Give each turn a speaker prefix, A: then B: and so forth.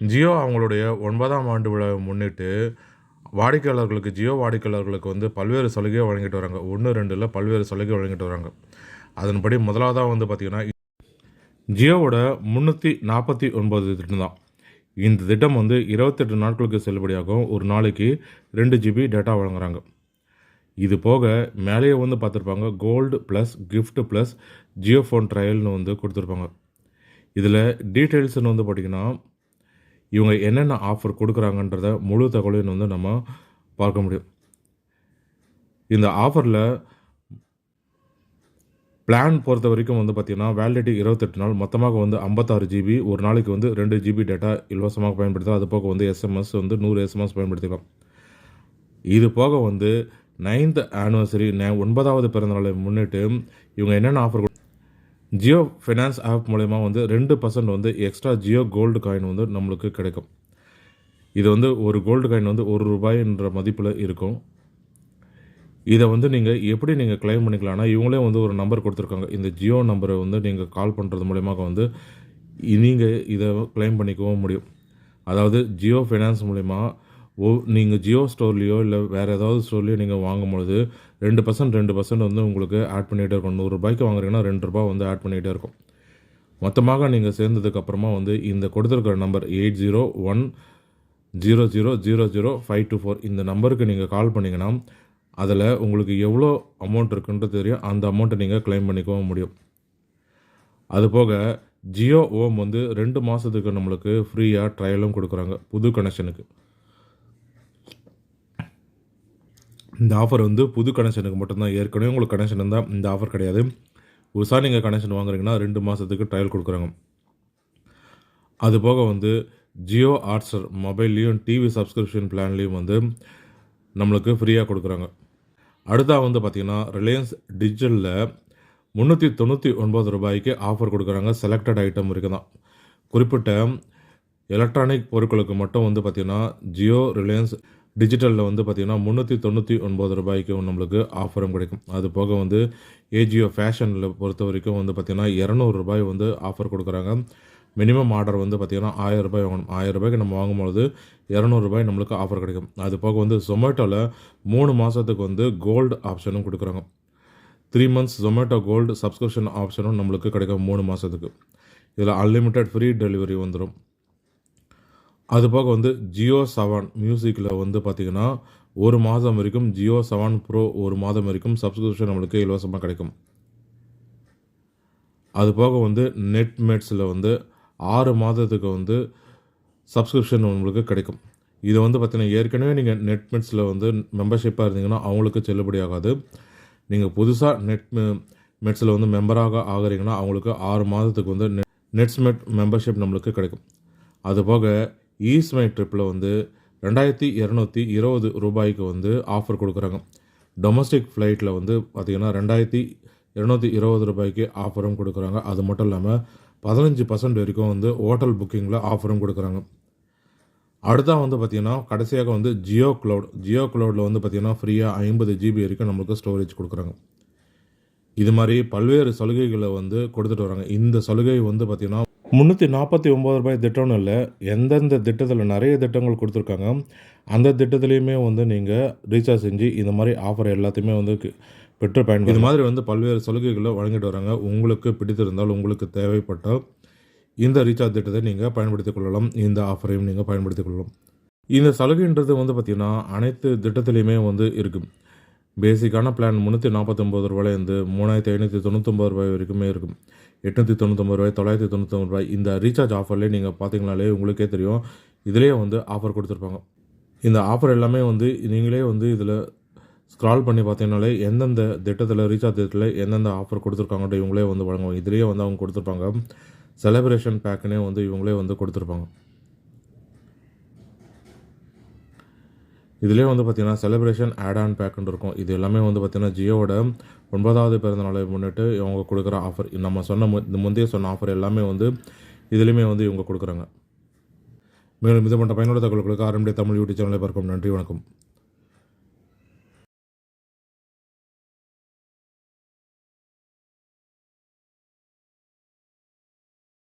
A: ஜியோ அவங்களுடைய ஒன்பதாம் ஆண்டு விழாவை முன்னிட்டு வாடிக்கையாளர்களுக்கு ஜியோ வாடிக்கையாளர்களுக்கு வந்து பல்வேறு சலுகையை வழங்கிட்டு வராங்க. ஒன்று ரெண்டில் பல்வேறு சலுகை வழங்கிட்டு வராங்க. அதன்படி முதலாவதாக வந்து பார்த்திங்கன்னா ஜியோவோட முந்நூற்றி நாற்பத்தி ஒன்பது திட்டம் தான். இந்த திட்டம் வந்து இருபத்தெட்டு நாட்களுக்கு செல்லுபடியாகும் ஒரு நாளைக்கு ரெண்டு ஜிபி டேட்டா வழங்குறாங்க. இது போக மேலேயே வந்து பார்த்துருப்பாங்க gold plus gift plus Jio phone ட்ரையல்னு வந்து கொடுத்துருப்பாங்க. இதில் டீட்டெயில்ஸ்னு வந்து பார்த்திங்கன்னா இவங்க என்னென்ன ஆஃபர் கொடுக்குறாங்கன்றத முழு தகவலையும் வந்து நம்ம பார்க்க முடியும். இந்த ஆஃபரில் பிளான் பொறுத்த வரைக்கும் வந்து பார்த்திங்கன்னா வேலிடிட்டி இருபத்தெட்டு நாள் மொத்தமாக வந்து ஐம்பத்தாறு ஜிபி ஒரு நாளைக்கு வந்து ரெண்டு ஜிபி டேட்டா இலவசமாக பயன்படுத்தலாம். அது போக வந்து எஸ்எம்எஸ் வந்து நூறு எஸ்எம்எஸ் பயன்படுத்திக்கலாம். இது போக வந்து நைன்த் ஆனிவர்சரி ஒன்பதாவது பிறந்தநாளை முன்னிட்டு இவங்க என்னென்ன ஆஃபர் ஜியோ ஃபைனான்ஸ் ஆப் மூலயமா வந்து ரெண்டு பர்சன்ட் வந்து எக்ஸ்ட்ரா ஜியோ கோல்டு காயின் வந்து நம்மளுக்கு கிடைக்கும். இது வந்து ஒரு கோல்டு காயின் வந்து ஒரு ரூபாய்ன்ற மதிப்பில் இருக்கும். இதை வந்து நீங்கள் எப்படி நீங்கள் கிளைம் பண்ணிக்கலாம்னா இவங்களே வந்து ஒரு நம்பர் கொடுத்துருக்காங்க. இந்த ஜியோ நம்பரை வந்து நீங்கள் கால் பண்ணுறது மூலயமா வந்து நீங்கள் இதை கிளைம் பண்ணிக்கவும் முடியும். அதாவது ஜியோ ஃபைனான்ஸ் மூலயமா ஓ நீங்கள் ஜியோ ஸ்டோர்லேயோ இல்லை வேறு ஏதாவது ஸ்டோர்லேயோ நீங்கள் வாங்கும்பொழுது ரெண்டு பர்சன்ட் ரெண்டு பர்சன்ட் வந்து உங்களுக்கு ஆட் பண்ணிகிட்டே இருக்கும் நூறுரூபாய்க்கு வாங்குறீங்கன்னா ரெண்டு ரூபா வந்து ஆட் பண்ணிகிட்டே இருக்கும். மொத்தமாக நீங்கள் சேர்ந்ததுக்கப்புறமா வந்து இந்த கொடுத்துருக்கிற number eight zero one zero zero zero zero five two four இந்த நம்பருக்கு நீங்கள் கால் பண்ணிங்கன்னா அதில் உங்களுக்கு எவ்வளோ அமௌண்ட் இருக்குன்றது தெரியும். அந்த அமௌண்ட்டை நீங்கள் கிளைம் பண்ணிக்கவும் முடியும். அதுபோக ஜியோ ஓம் வந்து ரெண்டு மாதத்துக்கு நம்மளுக்கு ஃப்ரீயாக ட்ரையலும் கொடுக்குறாங்க. புது கனெக்ஷனுக்கு இந்த ஆஃபர் வந்து புது கனெக்ஷனுக்கு மட்டும்தான். ஏற்கனவே உங்களுக்கு கனெக்ஷன் இருந்தால் இந்த ஆஃபர் கிடையாது. புதுசாக நீங்கள் கனெக்ஷன் வாங்குறீங்கன்னா ரெண்டு மாதத்துக்கு ட்ரையல் கொடுக்குறாங்க. அது போக வந்து ஜியோ ஹாட்ஸ்டார் மொபைல்லையும் டிவி சப்ஸ்கிரிப்ஷன் பிளான்லேயும் வந்து நம்மளுக்கு ஃப்ரீயாக கொடுக்குறாங்க. அடுத்தா வந்து பார்த்திங்கன்னா ரிலையன்ஸ் டிஜிட்டலில் முந்நூற்றி தொண்ணூற்றி ஒன்பது ரூபாய்க்கு ஆஃபர் கொடுக்குறாங்க. செலக்டட் ஐட்டம் வரைக்கும் தான் குறிப்பிட்ட எலக்ட்ரானிக் பொருட்களுக்கு மட்டும் வந்து பார்த்திங்கன்னா ஜியோ ரிலையன்ஸ் டிஜிட்டலில் வந்து பார்த்திங்கன்னா முந்நூற்றி தொண்ணூற்றி ஒன்பது ரூபாய்க்கு நம்மளுக்கு ஆஃபரும் கிடைக்கும். அது போக வந்து ஏஜியோ ஃபேஷனில் பொறுத்த வரைக்கும் வந்து பார்த்திங்கன்னா இரநூறு ரூபாய் வந்து ஆஃபர் கொடுக்குறாங்க. மினிமம் ஆர்டர் வந்து பார்த்திங்கன்னா ஆயிரம் ரூபாய் வாங்கணும். ஆயிரம் ரூபாய்க்கு நம்ம வாங்கும்பொழுது இரநூறுபாய் நம்மளுக்கு ஆஃபர் கிடைக்கும். அது போக வந்து ஜொமேட்டோவில் மூணு மாதத்துக்கு வந்து கோல்டு ஆப்ஷனும் கொடுக்குறாங்க. Three months Zomato gold subscription ஆப்ஷனும் நம்மளுக்கு கிடைக்கும் மூணு மாதத்துக்கு இதில் அன்லிமிட்டெட் ஃப்ரீ டெலிவரி வந்துடும் அது போக வந்து ஜியோ செவன் மியூசிக்கில் வந்து பார்த்திங்கன்னா ஒரு மாதம் வரைக்கும் ஜியோ செவன் ப்ரோ ஒரு மாதம் வரைக்கும் சப்ஸ்கிரிப்ஷன் நம்மளுக்கு இலவசமாக கிடைக்கும். அது போக வந்து நெட்மேட்ஸில் வந்து ஆறு மாதத்துக்கு வந்து சப்ஸ்கிரிப்ஷன் உங்களுக்கு கிடைக்கும். இதை வந்து பார்த்தீங்கன்னா ஏற்கனவே நீங்கள் நெட் மெட்ஸில் வந்து மெம்பர்ஷிப்பாக இருந்தீங்கன்னா அவங்களுக்கு செல்லுபடி ஆகாது. நீங்கள் புதுசாக நெட் மெட்ஸில் வந்து மெம்பராக ஆகிறீங்கன்னா அவங்களுக்கு ஆறு மாதத்துக்கு வந்து நெட் நெட்ஸ்மெட் மெம்பர்ஷிப் நம்மளுக்கு கிடைக்கும். அதுபோக ஈஸ்மை ட்ரிப்பில் வந்து ரெண்டாயிரத்தி இரநூத்தி இருபது ரூபாய்க்கு வந்து ஆஃபர் கொடுக்குறாங்க. டொமஸ்டிக் ஃப்ளைட்டில் வந்து பார்த்திங்கன்னா ரெண்டாயிரத்தி இரநூத்தி இருபது ரூபாய்க்கு ஆஃபரும் கொடுக்குறாங்க. அது மட்டும் இல்லாமல் பதினஞ்சு பர்சன்ட் வரைக்கும் வந்து ஹோட்டல் புக்கிங்கில் ஆஃபரும் கொடுக்குறாங்க. அடுத்தா வந்து பார்த்திங்கன்னா கடைசியாக வந்து ஜியோ க்ளவுட் ஜியோ க்ளவுடில் வந்து பார்த்திங்கன்னா ஃப்ரீயாக ஐம்பது ஜிபி வரைக்கும் நம்மளுக்கு ஸ்டோரேஜ் கொடுக்குறாங்க. இது மாதிரி பல்வேறு சலுகைகளை வந்து கொடுத்துட்டு வராங்க. இந்த சலுகை வந்து பார்த்திங்கன்னா முந்நூற்றி நாற்பத்தி ஒம்பது ரூபாய் திட்டம்னு இல்லை எந்தெந்த திட்டத்தில் நிறைய திட்டங்கள் கொடுத்துருக்காங்க அந்த திட்டத்துலேயுமே வந்து நீங்கள் ரீசார்ஜ் செஞ்சு இந்த மாதிரி ஆஃபர் எல்லாத்தையுமே வந்து பெற்று பயன் இது மாதிரி வந்து பல்வேறு சலுகைகளை வழங்கிட்டு வராங்க. உங்களுக்கு பிடித்திருந்தால் உங்களுக்கு தேவைப்பட்டால் இந்த ரீசார்ஜ் திட்டத்தை நீங்கள் பயன்படுத்திக் கொள்ளலாம். இந்த ஆஃபரையும் நீங்கள் பயன்படுத்திக் கொள்ளலாம். இந்த சலுகைன்றது வந்து பார்த்திங்கன்னா அனைத்து திட்டத்துலேயுமே வந்து இருக்குது பேசிக்கான பிளான் முந்நூற்றி நாற்பத்தொம்பது ரூபாயிலேருந்து மூணாயிரத்தி ஐநூற்றி தொண்ணூத்தொம்பது ரூபாய் வரைக்குமே இருக்கும். எட்நூற்றி தொண்ணூத்தொம்பது ரூபாய் தொள்ளாயிரத்தி தொண்ணூத்தொம்பது ரூபாய் இந்த ரீசார்ஜ் ஆஃபர்லேயே நீங்கள் பார்த்தீங்கனாலே உங்களுக்கே தெரியும். இதிலேயே வந்து ஆஃபர் கொடுத்துருப்பாங்க. இந்த ஆஃபர் எல்லாமே வந்து நீங்களே வந்து இதில் ஸ்க்ரால் பண்ணி பார்த்தீங்கனாலே எந்தெந்த திட்டத்தில் ரீசார்ஜ் திட்டத்தில் எந்தெந்த ஆஃபர் கொடுத்துருக்காங்கன்ற இவங்களே வந்து வழங்குவாங்க. இதுலேயே வந்து அவங்க கொடுத்துருப்பாங்க. செலிப்ரேஷன் பேக்குனே வந்து இவங்களே வந்து கொடுத்துருப்பாங்க. இதுலேயே வந்து பார்த்திங்கன்னா செலிப்ரேஷன் ஆட் ஆன் பேக்குன்னு இருக்கும். இது எல்லாமே வந்து பார்த்தீங்கன்னா ஜியோவோட ஒன்பதாவது பிறந்தநாளை முன்னிட்டு இவங்க கொடுக்குற ஆஃபர் நம்ம சொன்ன மு- இந்த முந்தைய சொன்ன ஆஃபர் எல்லாமே வந்து இதுலேயுமே வந்து இவங்க கொடுக்குறாங்க. மேலும் இது போன்ற பயனுள்ள தகவல்களுக்கு ஆரம்பிய தமிழ் யூடியூப் சேனலை பார்க்கும் நன்றி வணக்கம்.